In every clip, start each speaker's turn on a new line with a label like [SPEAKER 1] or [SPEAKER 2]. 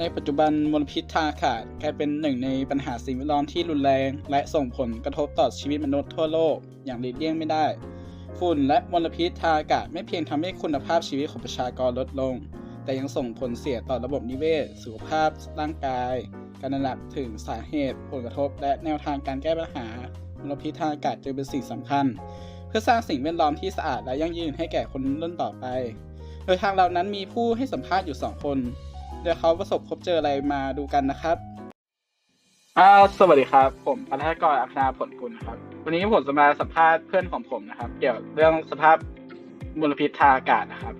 [SPEAKER 1] ในปัจจุบันมลพิษทางอากาศกลายเป็นหนึ่งในปัญหาสิ่งแวดล้อมที่รุนแรง และส่งผลกระทบต่อชีวิตมนุษย์ทั่วโลกอย่างหลีกเลี่ยงไม่ได้ ฝุ่นและมลพิษทางอากาศไม่เพียงทำให้คุณภาพชีวิตของประชากรลดลง แต่ยังส่งผลเสียต่อระบบนิเวศ สุขภาพ ร่างกาย การระดับถึงสาเหตุ ผลกระทบ และแนวทางการแก้ปัญหามลพิษทางอากาศจึงเป็นสิ่งสำคัญ เพื่อสร้างสิ่งแวดล้อมที่สะอาดและยั่งยืนให้แก่คนรุ่นต่อไป โดยทางเรานั้นมีผู้ให้สัมภาษณ์อยู่ 2 คน โดยเขาประสบพบเจออะไรมาดูกันนะครับอ่าสวัสดีครับ ผมพัฒนากรอัคนาผลกุลครับ วันนี้ผมจะมาสัมภาษณ์เพื่อนของผมนะครับ เกี่ยวเรื่องสภาพมลพิษทางอากาศนะครับ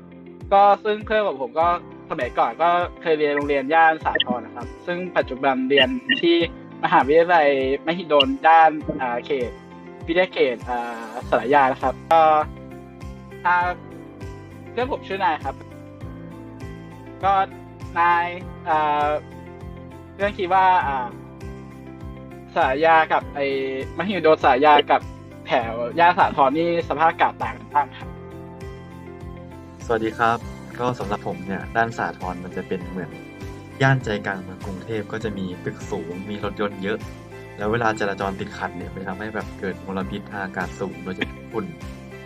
[SPEAKER 1] ก็ซึ่งเพื่อนของผมก็สมัยก่อนก็เคยเรียนโรงเรียนย่านสาทรนะครับ ซึ่งปัจจุบันเรียนที่มหาวิทยาลัยมหิดลด้านอ่าเขตวิทยาเขตอ่าสารยานะครับ ก็อ่าเพื่อนผมชื่อนายครับ ก็ นายเรื่องคิดว่าสายากับไอ้มหิดลสายากับแถวย่านสาทรนี่สภาพอากาศต่างกันบ้างครับ
[SPEAKER 2] สวัสดีครับ ก็สำหรับผมเนี่ยด้านสาทรมันจะเป็นเหมือนย่านใจกลางเมืองกรุงเทพก็จะมีตึกสูงมีรถยนต์เยอะ แล้วเวลาจราจรติดขัดเนี่ยมันทำให้แบบเกิดมลพิษทางอากาศสูงโดยเฉพาะฝุ่น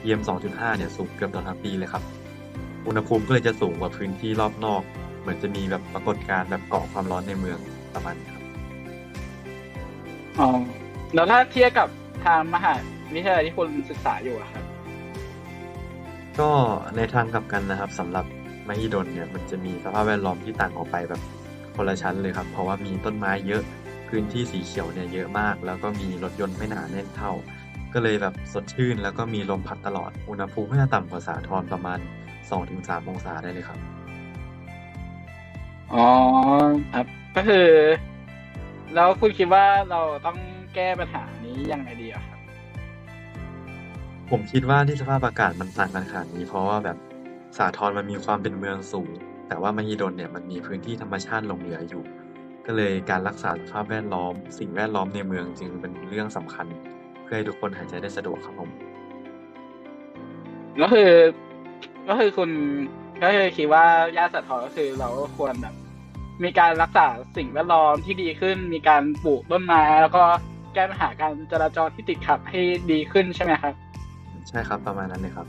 [SPEAKER 2] PM 2.5 เนี่ยสูงเกือบต่อทั้งปีเลยครับ อุณหภูมิก็เลยจะสูงกว่าพื้นที่รอบนอก เหมือนจะมีแบบปรากฏการณ์แบบเกาะความร้อนในเมืองประมาณนี้ครับ
[SPEAKER 1] อ๋อแล้วถ้าเทียบกับทางมหาวิทยาลัยที่คุณศึกษาอยู่อะครับ
[SPEAKER 2] ก็ในทางกลับกันนะครับสำหรับมหิดลเนี่ย มันจะมีสภาพแวดล้อมที่ต่างออกไปแบบคนละชั้นเลยครับ เพราะว่ามีต้นไม้เยอะพื้นที่สีเขียวเนี่ยเยอะมาก แล้วก็มีรถยนต์ไม่หนาแน่นเท่า ก็เลยแบบสดชื่น แล้วก็มีลมพัดตลอดอุณหภูมิไม่จะต่ำกว่าสาทรประมาณ 2-3 องศาได้เลยครับ
[SPEAKER 1] อ๋อครับ ก็คือ แล้วคุณคิดว่าเราต้องแก้ปัญหานี้ยังไงดีอะครับ
[SPEAKER 2] ผมคิดว่าที่สภาพอากาศมันต่างกันขนาดนี้ เพราะว่าแบบสาทรมันมีความเป็นเมืองสูง แต่ว่ามหิดลเนี่ยมันมีพื้นที่ธรรมชาติหลงเหลืออยู่ ก็เลยการรักษาสภาพแวดล้อม สิ่งแวดล้อมในเมืองจึงเป็นเรื่องสำคัญ เพื่อให้ทุกคนหายใจได้สะดวกครับผม
[SPEAKER 1] ก็คือ ก็คือคุณก็คือคิดว่าย่าสัตว์ทองก็คือเราก็ควรแบบ มีการรักษาสิ่งแวดล้อมที่ดีขึ้น มีการปลูกต้นไม้แล้วก็แก้ปัญหาการจราจรที่ติดขัดให้ดีขึ้นใช่ไหมครับ
[SPEAKER 2] ใช่ครับประมาณนั้นเลยครับ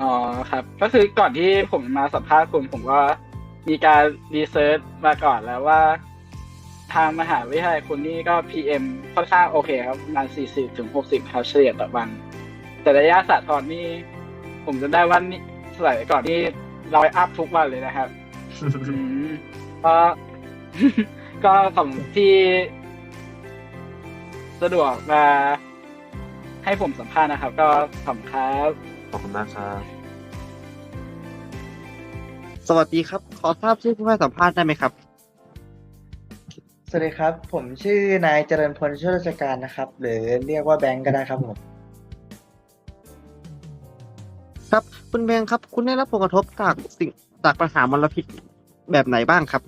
[SPEAKER 1] อ๋อครับ ก็คือก่อนที่ผมมาสัมภาษณ์คุณผมก็มีการรีเสิร์ชมาก่อนแล้วว่า ทางมหาวิทยาลัยคุณนี่ก็ PM ค่อนข้างโอเคครับประมาณ40ถึง60ครับเฉลี่ยต่อวัน แต่ระยะสาทรนี่ผมจะได้ว่านี่สมัยก่อนนี่ร้อยอัพทุกวันเลยนะครับ อืมก็ก็ผมที่สะดวกมาให้ผมสัมภาษณ์นะครับ ก็ขอบคุณครับ
[SPEAKER 2] ขอบคุณมากครับ
[SPEAKER 3] สวัสดีครับ ขอทราบชื่อผู้ให้สัมภาษณ์ได้ไหมครับ
[SPEAKER 4] สวัสดีครับ ผมชื่อนายเจริญพลช่วยราชการนะครับ หรือเรียกว่าแบงก์ก็ได้ครับผม
[SPEAKER 3] ครับ คุณแบงค์ครับ คุณได้รับผลกระทบจากสิ่ง จากปัญหามลพิษแบบไหนบ้างครับ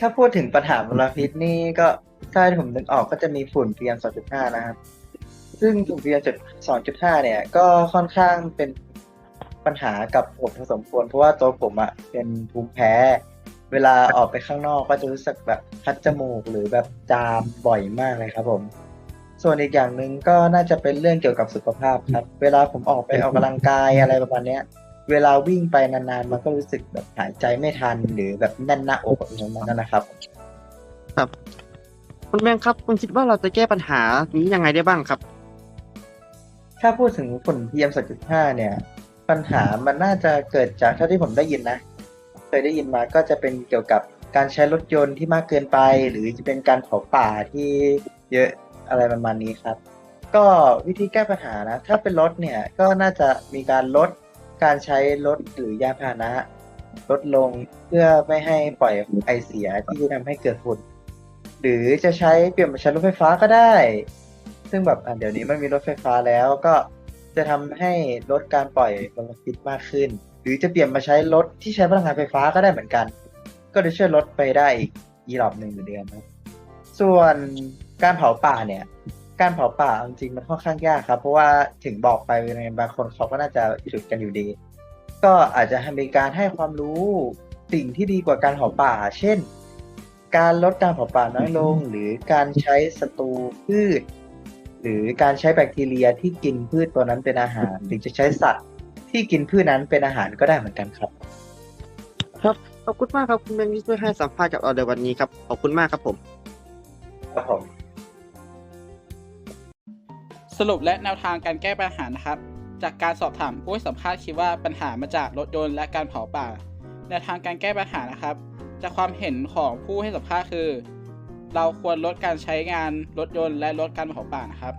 [SPEAKER 4] ถ้าพูดถึงปัญหามลพิษนี่ก็ถ้าผมนึกออกก็จะมีฝุ่น PM 2.5 นะครับ ซึ่งฝุ่น PM 2.5 เนี่ย ก็ค่อนข้างเป็นปัญหากับผมพอสมควร เพราะว่าตัวผมอะเป็นภูมิแพ้ เวลาออกไปข้างนอกก็จะรู้สึกแบบคัดจมูกหรือแบบจามบ่อยมากเลยครับผม ส่วนอีกอย่างหนึ่งก็น่าจะเป็นเรื่องเกี่ยวกับสุขภาพครับ เวลาผมออกไปออกกำลังกายอะไรประมาณเนี้ย เวลาวิ่งไปนานๆ มันก็รู้สึกแบบหายใจไม่ทันหรือแบบแน่นหน้าอกอะไรประมาณนั้นนะครับ
[SPEAKER 3] ครับ คุณแบงค์ครับ คุณคิดว่าเราจะแก้ปัญหานี้ยังไงได้บ้างครับ
[SPEAKER 4] ถ้าพูดถึงฝุ่น PM 2.5 เนี่ย ปัญหามันน่าจะเกิดจากเท่าที่ผมได้ยินนะ เคยได้ยินมาก็จะเป็นเกี่ยวกับการใช้รถยนต์ที่มากเกินไป หรือจะเป็นการเผาป่าที่เยอะอะไรประมาณนี้ครับ ก็วิธีแก้ปัญหานะ ถ้าเป็นรถเนี่ยก็น่าจะมีการลด การใช้รถหรือยานพาหนะ ลดลงเพื่อไม่ให้ปล่อยไอเสียที่จะทำให้เกิดฝุ่น หรือจะใช้เปลี่ยนมาใช้รถไฟฟ้าก็ได้ ซึ่งแบบเดี๋ยวนี้มันมีรถไฟฟ้าแล้วก็จะทำให้ลดการปล่อยมลพิษมากขึ้น หรือจะเปลี่ยนมาใช้รถที่ใช้พลังงานไฟฟ้าก็ได้เหมือนกัน ก็จะช่วยลดไปได้อีกยีรอบหนึ่งอยู่เดือนครับส่วนการเผาป่าเนี่ย การเผาป่าเอาจริงๆมันค่อนข้างยากครับ เพราะว่าถึงบอกไปในบางคนเขาก็น่าจะหยุดกันอยู่ดี ก็อาจจะมีการให้ความรู้สิ่งที่ดีกว่าการเผาป่า เช่น การลดการเผาป่าน้อยลง หรือการใช้ศัตรูพืช หรือการใช้แบคทีเรียที่กินพืชตัวนั้นเป็นอาหารหรือจะใช้สัตว์ที่กินพืชนั้นเป็นอาหารก็ได้เหมือนกันครับ
[SPEAKER 3] ครับขอบคุณมากครับคุณแบงค์ที่ช่วยให้สัมภาษณ์กับเราในวันนี้ครับขอบคุณมากครับผม
[SPEAKER 4] ครับผม
[SPEAKER 1] สรุปและแนวทางการแก้ปัญหานะครับ จากการสอบถามผู้ให้สัมภาษณ์คิดว่าปัญหามาจากรถยนต์และการเผาป่า แนวทางการแก้ปัญหานะครับ จากความเห็นของผู้ให้สัมภาษณ์คือ เราควรลดการใช้งานรถยนต์และลดการเผาป่านะครับ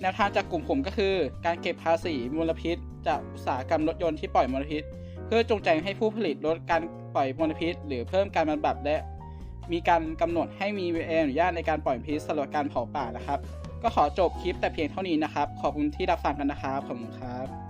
[SPEAKER 1] แนวทางจากกลุ่มผมก็คือ การเก็บภาษีมลพิษ จากอุตสาหกรรมรถยนต์ที่ปล่อยมลพิษ เพื่อจงใจให้ผู้ผลิตลดการปล่อยมลพิษ หรือเพิ่มการบำบัดและมีการกำหนดให้มีใบอนุญาตในการปล่อยพิษสำหรับการเผาป่านะครับ ก็ขอจบคลิปแต่เพียงเท่านี้นะครับ ขอบคุณที่รับฟังกันนะครับ ขอบคุณครับ